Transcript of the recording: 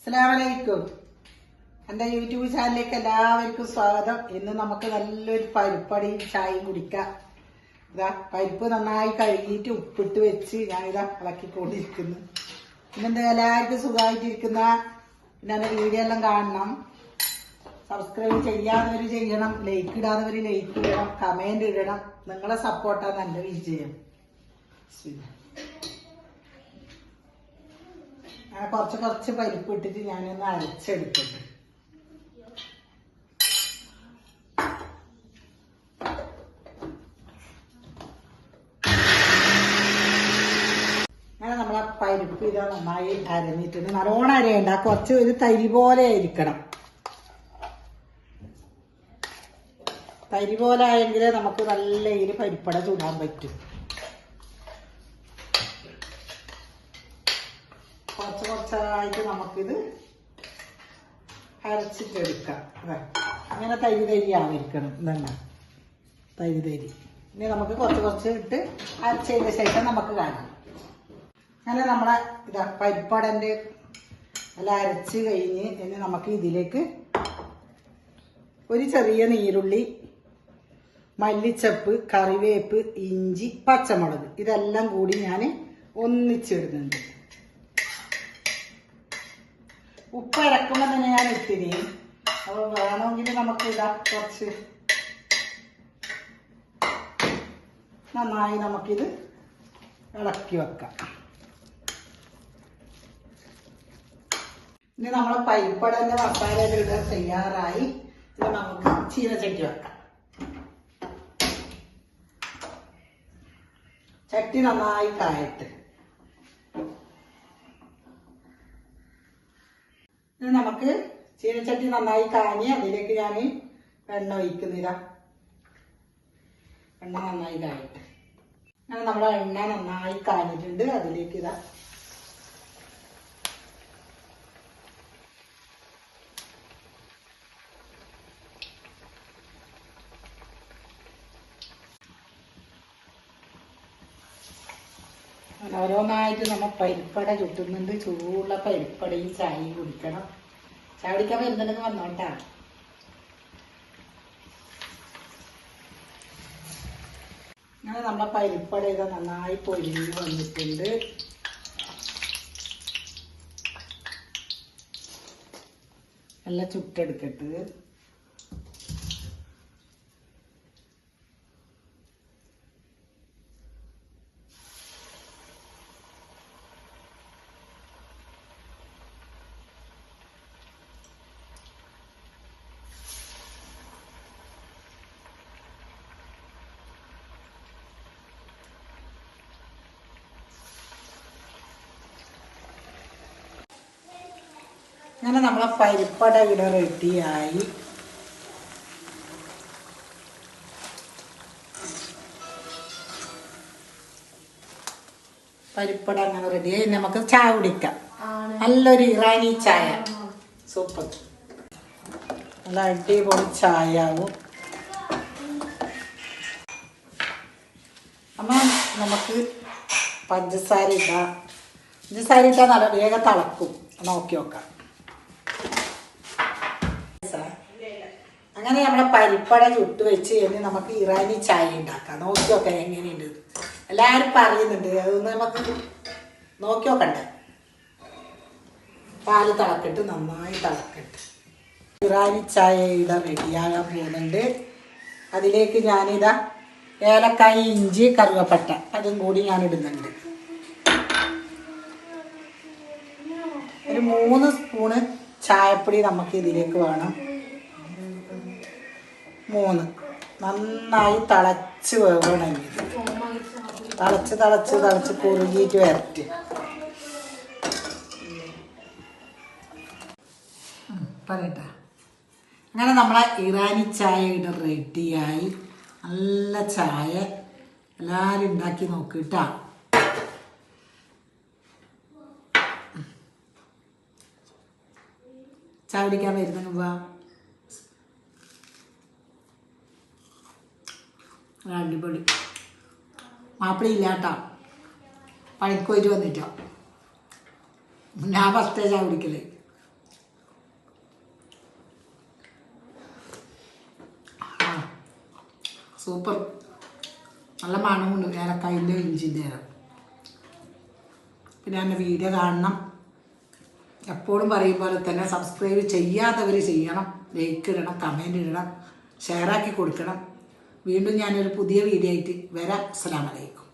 അസ്സലാമലൈക്കും. എന്റെ യൂട്യൂബ് ചാനലിലേക്ക് എല്ലാവർക്കും സ്വാഗതം. ഇന്ന് നമുക്ക് നല്ലൊരു പരിപ്പടിയും ചായയും കുടിക്കാം. ഇതാ പരിപ്പ് നന്നായി കഴുകിയിട്ട് ഉപ്പിട്ട് വെച്ച് ഞാനിതാ ഇളക്കിക്കൊണ്ടിരിക്കുന്നു. പിന്നെന്താ എല്ലാവർക്കും സുഖമായിട്ടിരിക്കുന്ന പിന്നെ എന്റെ വീഡിയോ എല്ലാം കാണണം. സബ്സ്ക്രൈബ് ചെയ്യാത്തവർ ചെയ്യണം. ലൈക്ക് ഇടാത്തവർ ലൈക്ക് ഇടണം. കമന്റ് ഇടണം. നിങ്ങളെ സപ്പോർട്ടാണ് നല്ല വിജയം. ശരി ആ കുറച്ച് കുറച്ച് പരിപ്പ് ഇട്ടിട്ട് ഞാനൊന്ന് അരച്ചെടുക്കുന്നു അങ്ങനെ നമ്മളെ പരിപ്പ് ഇത് നന്നായി അരഞ്ഞിട്ടുണ്ട്. നല്ലോണം അരയണ്ട. കുറച്ച് ഒരു തരി പോലെ ആയിരിക്കണം. തരി പോലെ ആയെങ്കിലേ നമുക്ക് നല്ല ഇതിൽ പരിപ്പട ചൂടാൻ പറ്റും. കുറച്ച് കുറച്ചായിട്ട് നമുക്കിത് അരച്ചിട്ടെടുക്കാം അതെ. അങ്ങനെ തരി തരി ആയിരിക്കണം ഇതന്നെ. തരി തരി. ഇനി നമുക്ക് കുറച്ച് കുറച്ച് ഇട്ട് അരച്ചതിന് ശേഷം നമുക്ക് കാണാം. അങ്ങനെ നമ്മളെ ഇതാ പരിപ്പടന്റെ എല്ലാം അരച്ച് കഴിഞ്ഞ് ഇനി നമുക്ക് ഇതിലേക്ക് ഒരു ചെറിയ നീരുള്ളി മല്ലിച്ചപ്പ് കറിവേപ്പ് ഇഞ്ചി പച്ചമുളക് ഇതെല്ലാം കൂടി ഞാൻ ഒന്നിച്ചിടുന്നുണ്ട് ഉപ്പ് ഇറക്കുമ്പോൾ തന്നെ ഞാൻ ഇട്ടിനി. അപ്പോൾ വേണമെങ്കിൽ നമുക്ക് ഇതാ കുറച്ച്. നന്നായി നമുക്കിത് ഇളക്കി വെക്കാം. ഇനി നമ്മൾ പരിപ്പടന്റെ മസാല ഇവിടെ തയ്യാറായി. ഇത് നമുക്ക് ചീനച്ചട്ടി വെക്കാം. ചട്ടി നന്നായി കായട്ട് ഇനി നമുക്ക് ചീനച്ചട്ടി നന്നായി കാഞ്ഞ് അതിലേക്ക് ഞാൻ എണ്ണ ഒഴിക്കുന്നില്ല. എണ്ണ നന്നായി കായിട്ട്. നമ്മുടെ എണ്ണ നന്നായി കാഞ്ഞിട്ടുണ്ട്. അതിലേക്ക് ഇതാ ഓരോന്നായിട്ട് നമ്മൾ പരിപ്പട ചുട്ടുന്നുണ്ട്. ചൂടുള്ള പരിപ്പടയും ചായയും കുടിക്കണം. ചായ കുടിക്കാൻ വരുന്നുണ്ടെന്ന് വന്നോട്ടാ അങ്ങനെ നമ്മളെ പരിപ്പട ഇത് നന്നായി പൊരിഞ്ഞ് വന്നിട്ടുണ്ട്. നല്ല ചുട്ടെടുക്കട്ട്. അങ്ങനെ നമ്മളെ പരിപ്പട ഇവിടെ റെഡിയായി പരിപ്പട അങ്ങനെ റെഡിയായി നമുക്ക് ചായ കുടിക്കാം. നല്ലൊരു ഇറാനി ചായ. സൂപ്പർ നല്ല അടിപൊളി ചായ ആവും അമ്മ നമുക്ക് പഞ്ചസാര ഇടാം. പഞ്ചസാര ഇട്ടാൽ നല്ല വേഗം തിളക്കും. നോക്കി നോക്കാം. അങ്ങനെ നമ്മളെ പരിപ്പട ചുട്ട് വെച്ച് കഴിഞ്ഞ് നമുക്ക് ഇറാനി ചായ ഉണ്ടാക്കാം. നോക്കി എങ്ങനെയുണ്ട്? എല്ലാവരും പറയുന്നുണ്ട്. അതൊന്ന് നമുക്ക് നോക്കി നോക്കണ്ടേ? പാൽ തിളക്കിട്ട് നന്നായി തിളക്കിട്ട്. ഇറാനി ചായ ഇട റെഡിയാകാൻ പോകുന്നുണ്ട്. അതിലേക്ക് ഞാനിതാ ഏലക്കായ ഇഞ്ചി കറുവപ്പട്ട. അതും കൂടി ഞാൻ ഇടുന്നുണ്ട്. ഒരു മൂന്ന് സ്പൂണ് ചായപ്പൊടി നമുക്ക് ഇതിലേക്ക് വേണം. മൂന്ന്. നന്നായി തിളച്ച് വേവണം തിളച്ച് തിളച്ച് തിളച്ച് കുറുകിയിട്ട് വരട്ട്. അങ്ങനെ നമ്മളെ ഇറാനി ചായ ഇവിടെ റെഡിയായി. നല്ല ചായ. എല്ലാവരും ഉണ്ടാക്കി നോക്കിട്ടാ. ചായ കുടിക്കാൻ വരുന്നു അടിപൊളി മാപ്പിളയില്ലാട്ട. പഴക്കോയിട്ട് വന്നിട്ടോ. ഞാൻ ഫസ്റ്റേ ചാ കുടിക്കൽ. സൂപ്പർ. നല്ല മണമുണ്ട്. ഏലക്കായിന്റെ ഇഞ്ചിന്റെ പിന്നെ എന്റെ വീഡിയോ കാണണം. എപ്പോഴും പറയും പോലെ തന്നെ സബ്സ്ക്രൈബ് ചെയ്യാത്തവർ ചെയ്യണം. ലൈക്ക് ഇടണം കമന്റ് ഇടണം ഷെയറാക്കി കൊടുക്കണം. വീണ്ടും ഞാനൊരു പുതിയ വീഡിയോ ആയിട്ട് വരാം. അസ്സലാമലൈക്കും